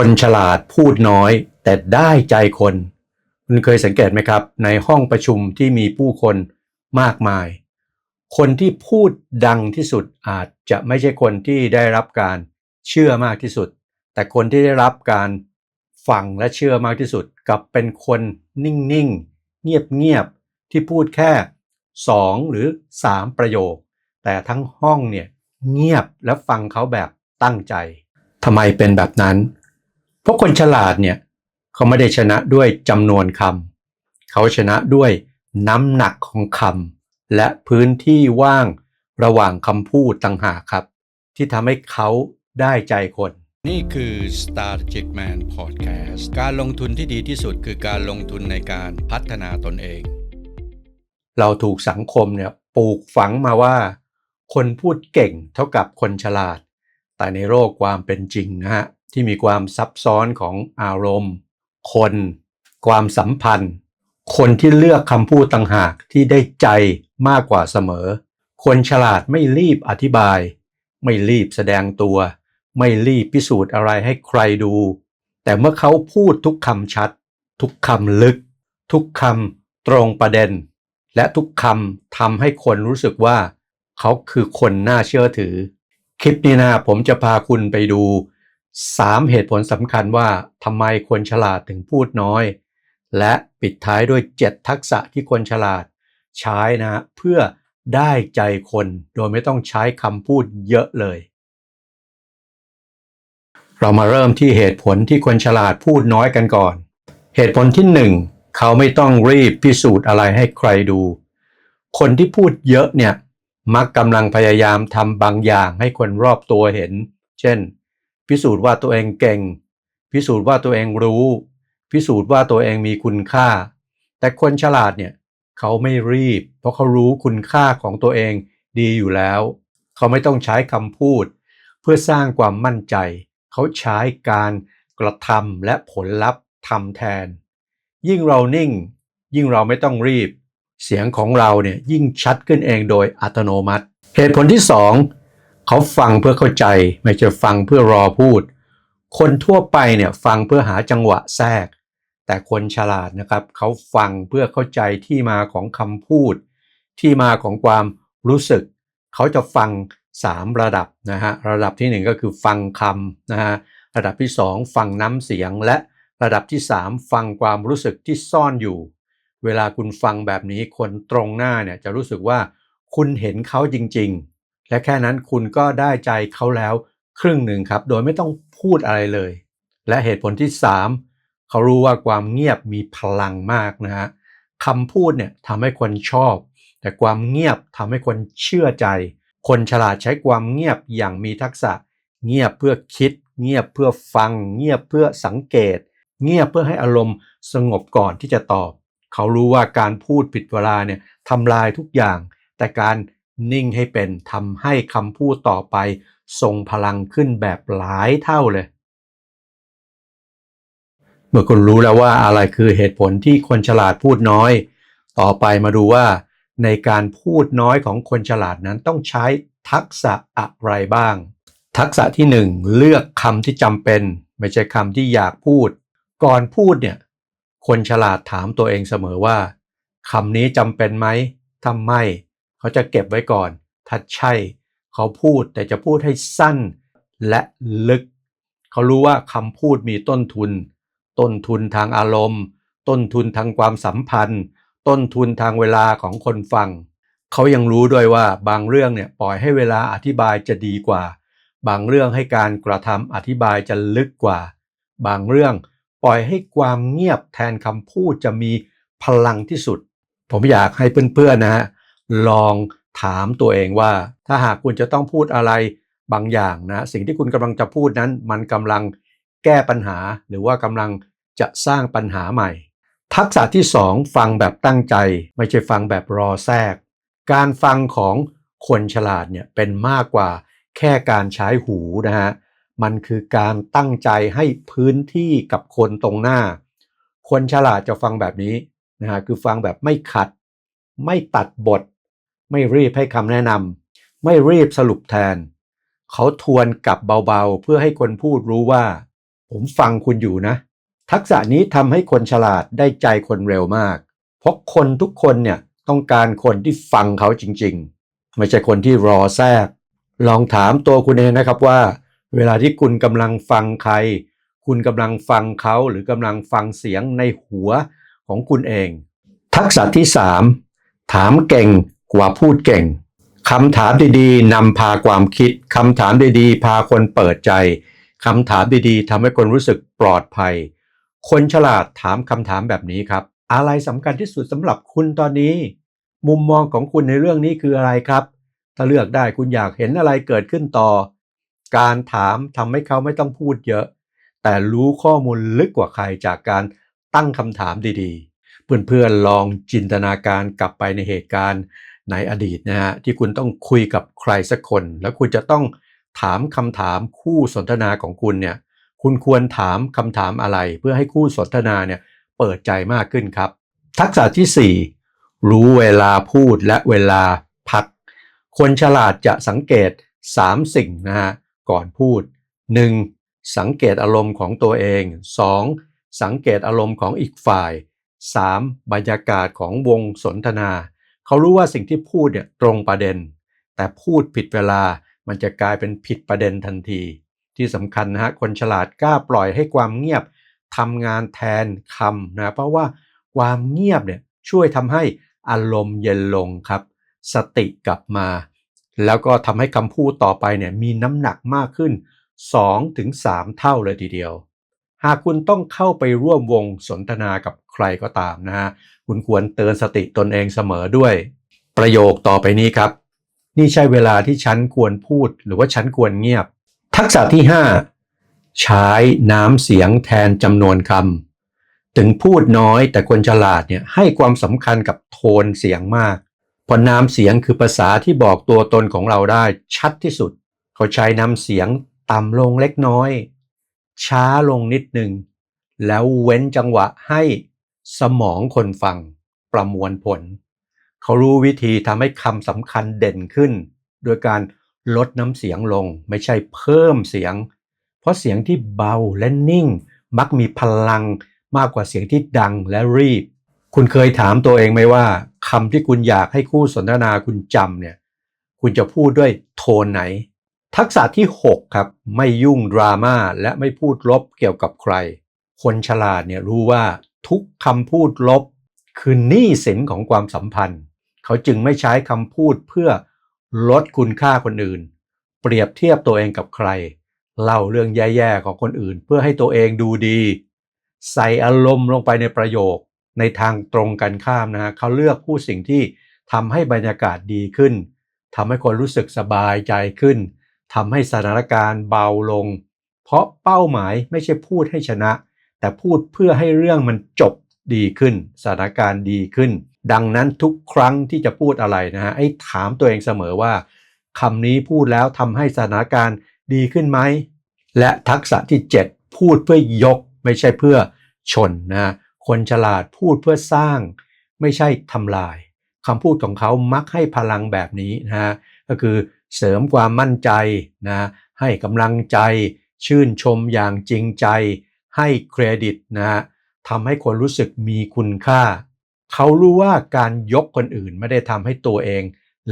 คนฉลาดพูดน้อย แต่ได้ใจคน คุณเคยสังเกตไหมครับ ในห้องประชุมที่มีผู้คนมากมาย คนที่พูดดังที่สุดอาจจะไม่ใช่คนที่ได้รับการเชื่อมากที่สุด แต่คนที่ได้รับการฟังและเชื่อมากที่สุดกับเป็นคนนิ่งๆ เงียบๆ ที่พูดแค่ 2 หรือ 3 ประโยค แต่ทั้งห้องเนี่ยเงียบและฟังเขาแบบตั้งใจทำไมเป็นแบบนั้น เพราะคนฉลาดเนี่ยเขาไม่ได้ชนะด้วยจำนวนคำเขาชนะด้วยน้ำหนักของคำและพื้นที่ว่างระหว่างคำพูดต่างหากครับ ที่ทำให้เขาได้ใจคน นี่คือ Strategic Man Podcast การลงทุนที่ดีที่สุดคือการลงทุนในการพัฒนาตนเอง เราถูกสังคมเนี่ยปลูกฝังมาว่า คนพูดเก่งเท่ากับคนฉลาด แต่ในโลกความเป็นจริงนะฮะ ที่มีความซับซ้อนของอารมณ์ คน ความสัมพันธ์ คนที่เลือกคำพูดต่างหากที่ได้ใจมากกว่าเสมอ คนฉลาดไม่รีบอธิบาย ไม่รีบแสดงตัว ไม่รีบพิสูจน์อะไรให้ใครดู แต่เมื่อเขาพูดทุกคำชัด ทุกคำลึก ทุกคำตรงประเด็น และทุกคำทำให้คนรู้สึกว่า เขาคือคนน่าเชื่อถือ คลิปนี้นะผมจะพาคุณไปดู 3 เหตุผลสำคัญว่าทำไมคนฉลาดถึงพูดน้อย และปิดท้ายด้วย 7 ทักษะที่คนฉลาดใช้นะเพื่อได้ใจคนโดยไม่ต้องใช้คำพูดเยอะเลย เรามาเริ่มที่เหตุผลที่คนฉลาดพูดน้อยกันก่อน เหตุผลที่หนึ่งเขาไม่ต้องรีบพิสูจน์อะไรให้ใครดู คนที่พูดเยอะเนี่ยมักกำลังพยายามทำบางอย่างให้คนรอบตัวเห็น เช่น พิสูจน์ว่าตัวเองเก่ง พิสูจน์ว่าตัวเองรู้ พิสูจน์ว่าตัวเองมีคุณค่า แต่คนฉลาดเนี่ยเขาไม่รีบ เพราะเขารู้คุณค่าของตัวเองดีอยู่แล้ว เขาไม่ต้องใช้คำพูด เพื่อสร้างความมั่นใจ เขาใช้การกระทำและผลลัพธ์ทำแทน ยิ่งเรานิ่ง ยิ่งเราไม่ต้องรีบ เสียงของเราเนี่ยยิ่งชัดขึ้นเองโดยอัตโนมัติ เหตุผลที่สอง เขาฟังเพื่อเข้าใจ ไม่ใช่ฟังเพื่อรอพูด คนทั่วไปเนี่ยฟังเพื่อหาจังหวะแทรก แต่คนฉลาดนะครับ เขาฟังเพื่อเข้าใจที่มาของคำพูด ที่มาของความรู้สึก เขาจะฟัง 3 ระดับนะฮะระดับที่ 1 ก็คือฟังคำนะฮะระดับที่ 2 ฟังน้ำเสียงและระดับที่ 3 ฟังความรู้สึกที่ซ่อนอยู่ เวลาคุณฟังแบบนี้คนตรงหน้าเนี่ยจะรู้สึกว่าคุณเห็นเขาจริง ๆ และแค่นั้นคุณก็ได้ใจเขาแล้วครึ่งหนึ่งครับ โดยไม่ต้องพูดอะไรเลย และเหตุผลที่ 3 เขารู้ว่าความเงียบมีพลังมากนะฮะคำพูดเนี่ยทำให้คนชอบ แต่ความเงียบทำให้คนเชื่อใจ คนฉลาดใช้ความเงียบอย่างมีทักษะ เงียบเพื่อคิด เงียบเพื่อฟัง เงียบเพื่อสังเกต เงียบเพื่อให้อารมณ์สงบก่อนที่จะตอบ เขารู้ว่าการพูดผิดเวลาเนี่ยทำลายทุกอย่าง แต่การ นิ่งให้เป็นทำให้คำพูดต่อไปทรงพลังขึ้นแบบหลายเท่าเลย เมื่อคุณรู้แล้วว่าอะไรคือเหตุผลที่คนฉลาดพูดน้อย ต่อไปมาดูว่า ในการพูดน้อยของคนฉลาดนั้นต้องใช้ทักษะอะไรบ้าง ทักษะที่ 1 เลือกคำที่จำเป็น ไม่ใช่คำที่อยากพูด ก่อนพูดเนี่ยคนฉลาดถามตัวเองเสมอว่าคำนี้จำเป็นไหมถ้าไม่ เขาจะเก็บไว้ก่อน ถ้าใช่ เขาพูดแต่จะพูดให้สั้นและลึก เขารู้ว่าคำพูดมีต้นทุน ต้นทุนทางอารมณ์ ต้นทุนทางความสัมพันธ์ ต้นทุนทางเวลาของคนฟัง เขายังรู้ด้วยว่าบางเรื่องเนี่ยปล่อยให้เวลาอธิบายจะดีกว่า บางเรื่องให้การกระทำอธิบายจะลึกกว่า บางเรื่องปล่อยให้ความเงียบแทนคำพูดจะมีพลังที่สุด ผมอยากให้เพื่อนๆนะฮะ ลองถามตัวเองว่า ถ้าหากคุณจะต้องพูดอะไรบางอย่างนะสิ่งที่คุณกำลังจะพูดนั้น มันกำลังแก้ปัญหา หรือว่ากำลังจะสร้างปัญหาใหม่ ทักษะที่ 2 ฟังแบบตั้งใจ ไม่ใช่ฟังแบบรอแทรก การฟังของคนฉลาดเนี่ยเป็นมากกว่าแค่การใช้หูนะฮะมันคือการตั้งใจให้พื้นที่กับคนตรงหน้า คนฉลาดจะฟังแบบนี้นะฮะคือฟังแบบไม่ขัด ไม่ตัดบท ไม่รีบให้คำแนะนำไม่รีบสรุปแทน เขาทวนกลับเบาๆ เพื่อให้คนพูดรู้ว่า ผมฟังคุณอยู่นะ ทักษะนี้ทำให้คนฉลาดได้ใจคนเร็วมาก เพราะคนทุกคนเนี่ยต้องการคนที่ฟังเขาจริงๆ ไม่ใช่คนที่รอแทรก ลองถามตัวคุณเองนะครับว่า เวลาที่คุณกำลังฟังใคร คุณกำลังฟังเขาหรือกำลังฟังเสียงในหัวของคุณเอง ทักษะที่ 3 ถามเก่ง กว่าพูดเก่งคำถามดีๆนำพาความคิดคำถามดีๆ พาคนเปิดใจคำถามดีๆทำให้คนรู้สึกปลอดภัย คนฉลาดถามคำถามแบบนี้ครับ อะไรสำคัญที่สุดสำหรับคุณตอนนี้ มุมมองของคุณในเรื่องนี้คืออะไรครับ ถ้าเลือกได้คุณอยากเห็นอะไรเกิดขึ้นต่อ การถามทำให้เขาไม่ต้องพูดเยอะ แต่รู้ข้อมูลลึกกว่าใครจากการตั้งคำถามดีๆ เพื่อนๆลองจินตนาการกลับไปในเหตุการณ์ ในอดีตนะฮะที่คุณต้องคุยกับใครสักคน แล้วคุณจะต้องถามคำถามคู่สนทนาของคุณเนี่ยคุณควรถามคำถามอะไร เพื่อให้คู่สนทนาเนี่ยเปิดใจมากขึ้นครับ ทักษะที่ 4 รู้เวลาพูดและเวลาพัก คนฉลาดจะสังเกต 3 สิ่งนะฮะก่อนพูด 1. สังเกตอารมณ์ของตัวเอง 2. สังเกตอารมณ์ของอีกฝ่าย 3. บรรยากาศของวงสนทนา เขารู้ว่าสิ่งที่พูดเนี่ยตรงประเด็น แต่พูดผิดเวลามันจะกลายเป็นผิดประเด็นทันที ที่สำคัญนะฮะคนฉลาดกล้าปล่อยให้ความเงียบทำงานแทนคำนะเพราะว่าความเงียบเนี่ยช่วยทำให้อารมณ์เย็นลงครับ สติกลับมา แล้วก็ทำให้คำพูดต่อไปเนี่ยมีน้ำหนักมากขึ้น 2-3 เท่าเลยทีเดียว หากคุณต้องเข้าไปร่วมวงสนทนากับใครก็ตามนะฮะคุณควรเตือนสติตนเองเสมอด้วย ประโยคต่อไปนี้ครับ นี่ใช่เวลาที่ฉันควรพูด หรือว่าฉันควรเงียบ ทักษะที่ 5 ใช้น้ำเสียงแทนจำนวนคำถึงพูดน้อยแต่คนฉลาดเนี่ยให้ความสำคัญกับโทนเสียงมากเพราะน้ำเสียงคือภาษาที่บอกตัวตนของเราได้ชัดที่สุด เขาใช้น้ำเสียงต่ำลงเล็กน้อย ช้าลงนิดหนึ่ง แล้วเว้นจังหวะให้สมองคนฟังประมวลผล เขารู้วิธีทำให้คำสำคัญเด่นขึ้น โดยการลดน้ำเสียงลงไม่ใช่เพิ่มเสียง เพราะเสียงที่เบาและนิ่ง มักมีพลังมากกว่าเสียงที่ดังและรีบ คุณเคยถามตัวเองไหมว่าคำที่คุณอยากให้คู่สนทนาคุณจำเนี่ย คุณจะพูดด้วยโทนไหน ทักษะที่ 6 ครับ ไม่ยุ่งดราม่าและไม่พูดลบเกี่ยวกับใคร คนฉลาดเนี่ยรู้ว่าทุกคำพูดลบ คือหนี้สินของความสัมพันธ์ เขาจึงไม่ใช้คำพูดเพื่อลดคุณค่าคนอื่น เปรียบเทียบตัวเองกับใคร เล่าเรื่องแย่ๆของคนอื่น เพื่อให้ตัวเองดูดี ใส่อารมณ์ลงไปในประโยคในทางตรงกันข้ามนะฮะเขาเลือกพูดสิ่งที่ทำให้บรรยากาศดีขึ้นทำให้คนรู้สึกสบายใจขึ้น ทำให้สถานการณ์เบาลง เพราะเป้าหมายไม่ใช่พูดให้ชนะ แต่พูดเพื่อให้เรื่องมันจบดีขึ้น สถานการณ์ดีขึ้น ดังนั้นทุกครั้งที่จะพูดอะไรนะฮะไอ้ถามตัวเองเสมอว่าคำนี้พูดแล้วทำให้สถานการณ์ดีขึ้นไหม และทักษะที่ 7 พูดเพื่อยกไม่ใช่เพื่อชนนะคนฉลาดพูดเพื่อสร้าง ไม่ใช่ทำลายคำพูดของเขามักให้พลังแบบนี้นะฮะก็คือ เสริมความมั่นใจนะให้กำลังใจชื่นชมอย่างจริงใจ ให้เครดิตนะทำให้คนรู้สึกมีคุณค่า เขารู้ว่าการยกคนอื่นไม่ได้ทำให้ตัวเอง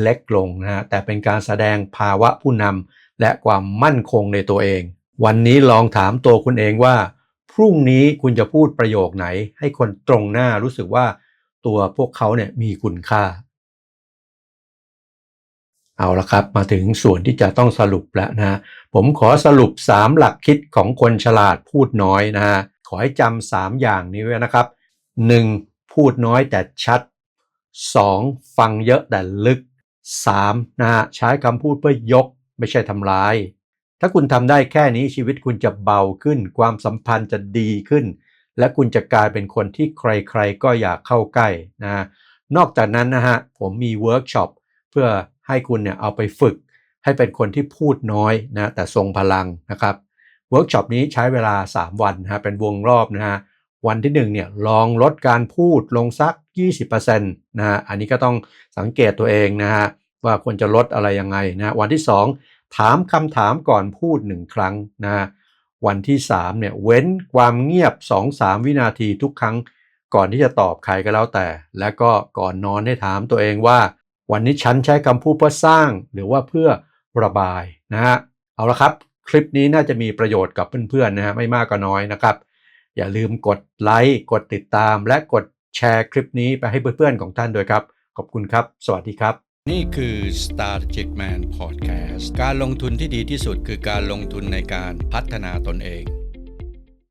เล็กลงนะแต่เป็นการแสดงภาวะผู้นำและความมั่นคงในตัวเอง วันนี้ลองถามตัวคุณเองว่า พรุ่งนี้คุณจะพูดประโยคไหน ให้คนตรงหน้ารู้สึกว่าตัวพวกเขาเนี่ยมีคุณค่า เอาละครับ มาถึงส่วนที่จะต้องสรุปแล้วนะผมขอสรุป 3 หลักคิดของคนฉลาดพูดน้อยนะฮะขอให้จำา3อย่างนี้ไว้นะครับ 1. พูดน้อยแต่ชัด 2. ฟังเยอะแต่ลึก 3. นะฮะใช้คำพูดเพื่อยกไม่ใช่ทำร้าย ถ้าคุณทำได้แค่นี้ชีวิตคุณจะเบาขึ้น ความสัมพันธ์จะดีขึ้น และคุณจะกลายเป็นคนที่ใครๆก็อยากเข้าใกล้นะนอกจากนั้นนะฮะผมมีเวิร์กช็อปเพื่อ ให้คุณเนี่ยเอาไปฝึก ให้เป็นคนที่พูดน้อยนะแต่ทรงพลังนะครับเวิร์กช็อปนี้ใช้เวลา 3 วันนะเป็นวงรอบนะฮะวันที่1เนี่ยลองลดการพูดลงสัก 20%นะฮะอันนี้ก็ต้องสังเกตตัวเองนะฮะว่าควรจะลดอะไรยังไงนะวันที่ 2 ถามคำถามก่อนพูด 1 ครั้งนะฮะวันที่3เนี่ยเว้นความเงียบ 2-3 วินาทีทุกครั้ง ก่อนที่จะตอบใครก็แล้วแต่ และก็ก่อนนอนให้ถามตัวเองว่า วันนี้ฉันใช้คำพูดเพื่อสร้างหรือว่าเพื่อระบายนะฮะเอาละครับคลิปนี้น่าจะมีประโยชน์กับเพื่อนๆนะฮะไม่มากก็น้อยนะครับ อย่าลืมกดไลค์กดติดตาม และกดแชร์คลิปนี้ไปให้เพื่อนๆของท่านด้วยครับ ขอบคุณครับ สวัสดีครับ นี่คือ Strategic Man Podcast การลงทุนที่ดีที่สุดคือการลงทุนในการพัฒนาตนเอง